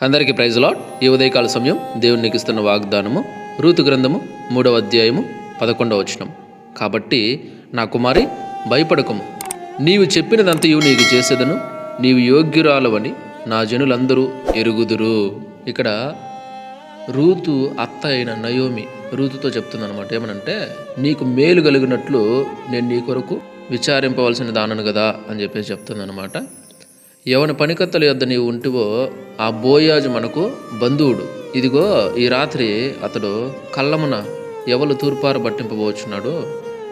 అందరికీ praise lot ఈ ఉదయకాల సమయం దేవునికి ఇస్తున్న వాగ్దానము రూతు గ్రంథము మూడవ అధ్యాయము పదకొండవ వచనం. కాబట్టి నా కుమారి భయపడకము. నీవు చెప్పినదంతయు నీకు చేసేదను నీవు యోగ్యురాలవని నా జనులందరూ ఎరుగుదురు. ఇక్కడ రూతు అత్త అయిన నయోమి రూతుతో చెప్తుందనమాట ఏమనంటే నీకు మేలు కలిగినట్లు నేను నీ కొరకు విచారింపవలసిన దానను కదా అని చెప్పేసి చెప్తుందనమాట ఎవని పనికత్తల యొద్ద నీవు ఉంటివో ఆ బోయాజు మనకు బంధువుడు. ఇదిగో ఈ రాత్రి అతడు కళ్ళమున ఎవలు తూర్పారు పట్టింపబోచున్నాడు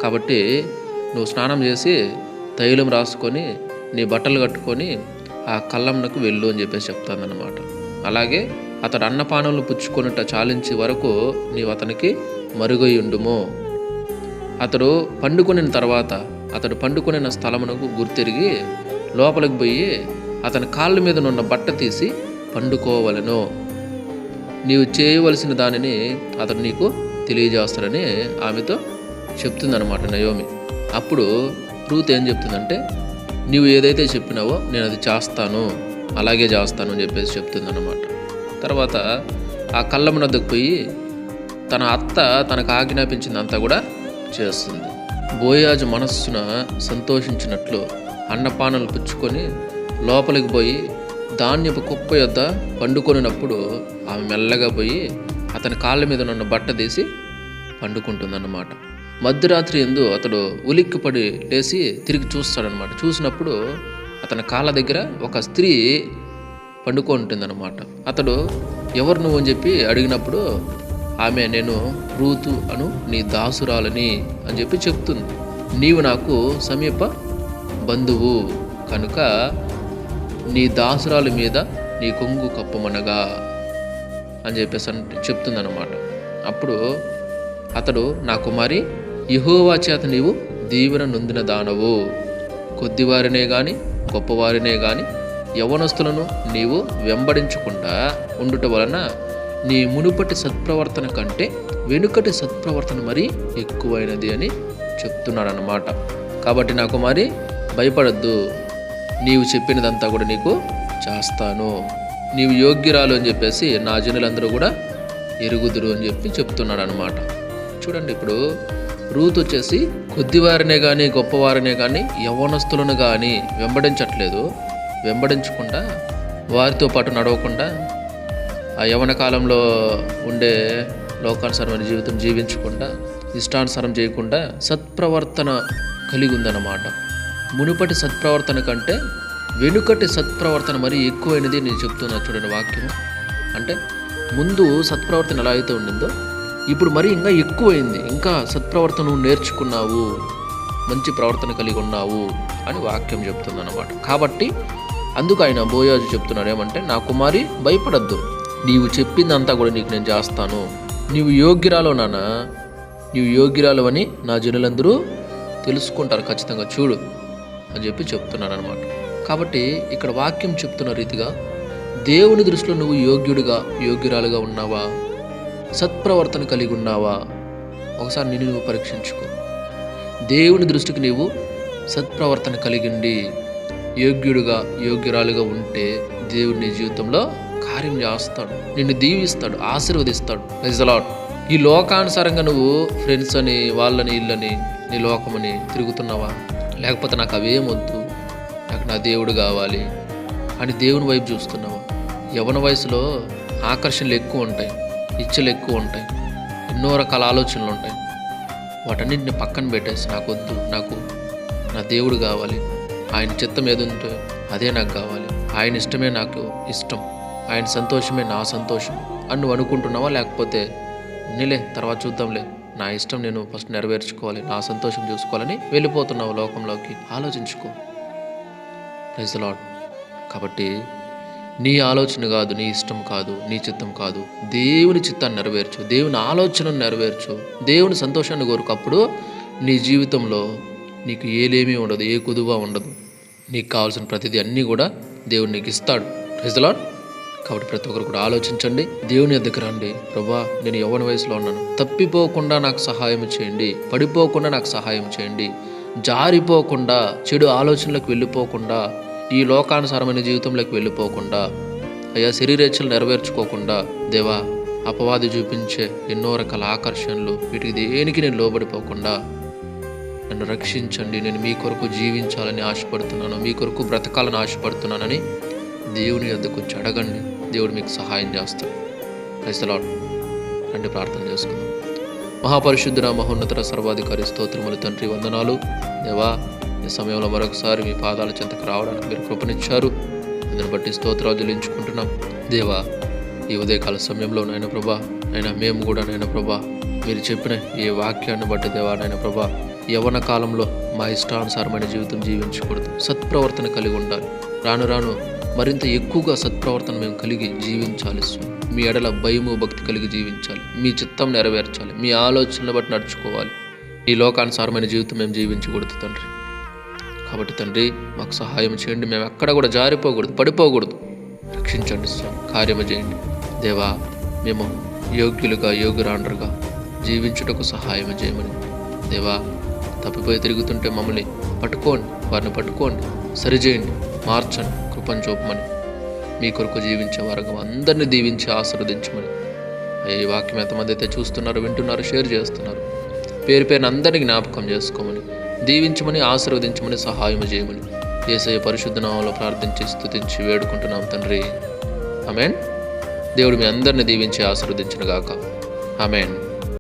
కాబట్టి నువ్వు స్నానం చేసి తైలం రాసుకొని నీ బట్టలు కట్టుకొని ఆ కళ్ళమునకు వెళ్ళు అని చెప్పేసి చెప్తానన్నమాట అలాగే అతడు అన్నపానములు పుచ్చుకొనుట చాలించే వరకు నీవు అతనికి మరుగై ఉండుము. అతడు పండుకొనిన తర్వాత అతడు పండుకొనిన స్థలమునకు గుర్తిరిగి లోపలికి పోయి అతని కాళ్ళ మీద నున్న బట్ట తీసి పండుకోవలను. నీవు చేయవలసిన దానిని అతను నీకు తెలియజేస్తాడని ఆమెతో చెప్తుందన్నమాట నయోమి. అప్పుడు రూత్ ఏం చెప్తుందంటే నీవు ఏదైతే చెప్పినావో నేను అది చేస్తాను అలాగే చేస్తాను అని చెప్పేసి చెప్తుందన్నమాట. తర్వాత ఆ కళ్ళమునద్దకు పోయి తన అత్త తనకు ఆజ్ఞాపించిందంతా కూడా చేస్తుంది. బోయాజు మనస్సున సంతోషించినట్లు అన్నపానలు పుచ్చుకొని లోపలికి పోయి ధాన్యపు కుప్ప యొద్ద పండుకొనినప్పుడు ఆమె మెల్లగా పోయి అతని కాళ్ళ మీద నన్ను బట్ట తీసి పండుకుంటుందన్నమాట. మధ్యరాత్రి ఎందు అతడు ఉలిక్కిపడి లేచి తిరిగి చూస్తాడనమాట చూసినప్పుడు అతని కాళ్ళ దగ్గర ఒక స్త్రీ పండుకుంటుందన్నమాట అతడు ఎవరు నువ్వు? అని చెప్పి అడిగినప్పుడు ఆమె నేను రూతు అను నీ దాసురాలని అని చెప్పి చెప్తుంది. నీవు నాకు సమీప బంధువు కనుక నీ దాసురాల మీద నీ కొంగు కప్పమనగా అని చెప్పేసి అంటే చెప్తుందన్నమాట. అప్పుడు అతడు నా కుమారి యహోవా చేత నీవు దీవెన నొందిన దానవు. కొద్దివారినే కానీ గొప్పవారినే కానీ యవనస్తులను నీవు వెంబడించకుండా ఉండుట వలన నీ మునుపటి సత్ప్రవర్తన కంటే వెనుకటి సత్ప్రవర్తన మరీ ఎక్కువైనది అని చెప్తున్నాడనమాట కాబట్టి నా కుమారి భయపడద్దు. నీవు చెప్పినదంతా కూడా నీకు చేస్తాను. నీవు యోగ్యురాలు అని చెప్పేసి నా జనులందరూ కూడా ఎరుగుదురు అని చెప్పి చెప్తున్నాడు అనమాట చూడండి ఇప్పుడు రూత్ వచ్చేసి కొద్దివారినే కానీ గొప్పవారినే కానీ యవ్వనస్తులను కానీ వెంబడించట్లేదు. వెంబడించకుండా వారితో పాటు నడవకుండా ఆ యవన కాలంలో ఉండే లోకానుసరమైన జీవితం జీవించకుండా ఇష్టానుసారం చేయకుండా సత్ప్రవర్తన కలిగి ఉందన్నమాట. మునుపటి సత్ప్రవర్తన కంటే వెనుకటి సత్ప్రవర్తన మరి ఎక్కువైనది నేను చెప్తున్నా చూడండి వాక్యం. అంటే ముందు సత్ప్రవర్తన ఎలా అయితే ఉండిందో ఇప్పుడు మరి ఇంకా ఎక్కువైంది. ఇంకా సత్ప్రవర్తన నేర్చుకున్నావు మంచి ప్రవర్తన కలిగి ఉన్నావు అని వాక్యం చెప్తుంది అనమాట కాబట్టి అందుకు ఆయన బోయాజు చెప్తున్నాడు ఏమంటే నా కుమారి భయపడద్దు. నీవు చెప్పిందంతా కూడా నీకు నేను చేస్తాను. నీవు యోగ్యురాలో నాన్న. నీవు యోగ్యురాలు అని నా జనులందరూ తెలుసుకుంటారు ఖచ్చితంగా. చూడు అని చెప్పి చెప్తున్నాడు అనమాట కాబట్టి ఇక్కడ వాక్యం చెప్తున్న రీతిగా దేవుని దృష్టిలో నువ్వు యోగ్యుడిగా యోగ్యురాలుగా ఉన్నావా? సత్ప్రవర్తన కలిగి ఉన్నావా? ఒకసారి నిన్ను నువ్వు పరీక్షించుకో. దేవుని దృష్టికి నీవు సత్ప్రవర్తన కలిగిండి యోగ్యుడుగా యోగ్యురాలుగా ఉంటే దేవుడు నీ జీవితంలో కార్యం చేస్తాడు. నిన్ను దీవిస్తాడు ఆశీర్వదిస్తాడు. రిజలాట్ ఈ లోకానుసారంగా నువ్వు ఫ్రెండ్స్ అని వాళ్ళని ఇళ్ళని నీ లోకమని తిరుగుతున్నావా? లేకపోతే నాకు అవేం వద్దు. నాకు నా దేవుడు కావాలి అని దేవుని వైపు చూస్తున్నావా? యవన వయసులో ఆకర్షణలు ఎక్కువ ఉంటాయి ఇచ్చలు ఎక్కువ ఉంటాయి ఎన్నో రకాల ఆలోచనలు ఉంటాయి. వాటన్నింటిని పక్కన పెట్టేసి నాకు వద్దు నాకు నా దేవుడు కావాలి. ఆయన చిత్తం ఏది ఉంటే అదే నాకు కావాలి. ఆయన ఇష్టమే నాకు ఇష్టం. ఆయన సంతోషమే నా సంతోషం అని నువ్వు అనుకుంటున్నావా? లేకపోతే నీలే తర్వాత చూద్దాంలే. నా ఇష్టం నేను ఫస్ట్ నెరవేర్చుకోవాలి నా సంతోషం చూసుకోవాలని వెళ్ళిపోతున్నావు లోకంలోకి. ఆలోచించుకో. ప్రైజ్ లాడ్ కాబట్టి నీ ఆలోచన కాదు నీ ఇష్టం కాదు నీ చిత్తం కాదు. దేవుని చిత్తాన్ని నెరవేర్చు దేవుని ఆలోచనను నెరవేర్చు దేవుని సంతోషాన్ని కోరుకప్పుడు నీ జీవితంలో నీకు ఏలేమీ ఉండదు ఏ కుదువ ఉండదు. నీకు కావాల్సిన ప్రతిదీ అన్నీ కూడా దేవుడు నీకు ఇస్తాడు. ప్రైజ్ కాబట్టి ప్రతి ఒక్కరు కూడా ఆలోచించండి. దేవుని దగ్గర రండి. ప్రభా నేను యవ్వన వయసులో ఉన్నాను. తప్పిపోకుండా నాకు సహాయం చేయండి. పడిపోకుండా నాకు సహాయం చేయండి. జారిపోకుండా చెడు ఆలోచనలకు వెళ్ళిపోకుండా ఈ లోకానుసారమైన జీవితంలోకి వెళ్ళిపోకుండా అయ్యా శరీరేచ్ఛలు నెరవేర్చుకోకుండా దేవా అపవాది చూపించే ఎన్నో రకాల ఆకర్షణలు వీటికి దేనికి నేను లోబడిపోకుండా నన్ను రక్షించండి. నేను మీ కొరకు జీవించాలని ఆశపడుతున్నాను. మీ కొరకు బ్రతకాలని ఆశపడుతున్నానని దేవుని వద్దకు వచ్చి అడగండి. దేవుడు మీకు సహాయం చేస్తాడు. క్రైస్తలాడు రండి ప్రార్థన చేసుకుందాం. మహాపరిశుద్ధుడ మహోన్నతర సర్వాధికారి స్తోత్రములు తండ్రి వందనాలు. దేవా ఈ సమయంలో మరొకసారి మీ పాదాల చెంతకు రావడానికి మీరు కృపనిచ్చారు. అందుని బట్టి స్తోత్రాలు చెల్లించుకుంటున్నాం. దేవా ఈ ఉదయకాల సమయంలో నాయన ప్రభా అయినా మేము కూడా నాయన ప్రభా మీరు చెప్పిన ఈ వాక్యాన్ని బట్టి దేవా నాయన ప్రభా యవన కాలంలో మా ఇష్టానుసారమైన జీవితం జీవించకూడదు. సత్ప్రవర్తన కలిగి ఉండాలి. రాను రాను మరింత ఎక్కువగా సత్ప్రవర్తన మేము కలిగి జీవించాలి స్వామి. మీ ఎడల భయము భక్తి కలిగి జీవించాలి. మీ చిత్తం నెరవేర్చాలి. మీ ఆలోచనలు బట్టి నడుచుకోవాలి. ఈ లోకానుసారమైన జీవితం మేము జీవించకూడదు తండ్రి. కాబట్టి తండ్రి మాకు సహాయం చేయండి. మేము ఎక్కడ కూడా జారిపోకూడదు పడిపోకూడదు. రక్షించండి స్వామి. కార్యము చేయండి. దేవా మేము యోగ్యులుగా యోగ్యురాండ్రుగా జీవించుటకు సహాయం చేయమని. దేవా తప్పిపోయి తిరుగుతుంటే మమ్మల్ని పట్టుకోండి. వారిని పట్టుకోండి. సరిచేయండి. మార్చండి. కృపను చూపమని మీ కొరకు జీవించే వర్గం అందరినీ దీవించి ఆశీర్వదించమని. ఈ వాక్యం ఎంతమంది అయితే చూస్తున్నారు వింటున్నారు షేర్ చేస్తున్నారు పేరు పేరున అందరినీ జ్ఞాపకం చేసుకోమని దీవించమని ఆశీర్వదించమని సహాయం చేయమని ఏసయ్య పరిశుద్ధ నామంలో ప్రార్థించి స్థుతించి వేడుకుంటున్నాం తండ్రి. ఆమెన్. దేవుడు మీ అందరిని దీవించి ఆశీర్వదించిన గాక. ఆమెన్.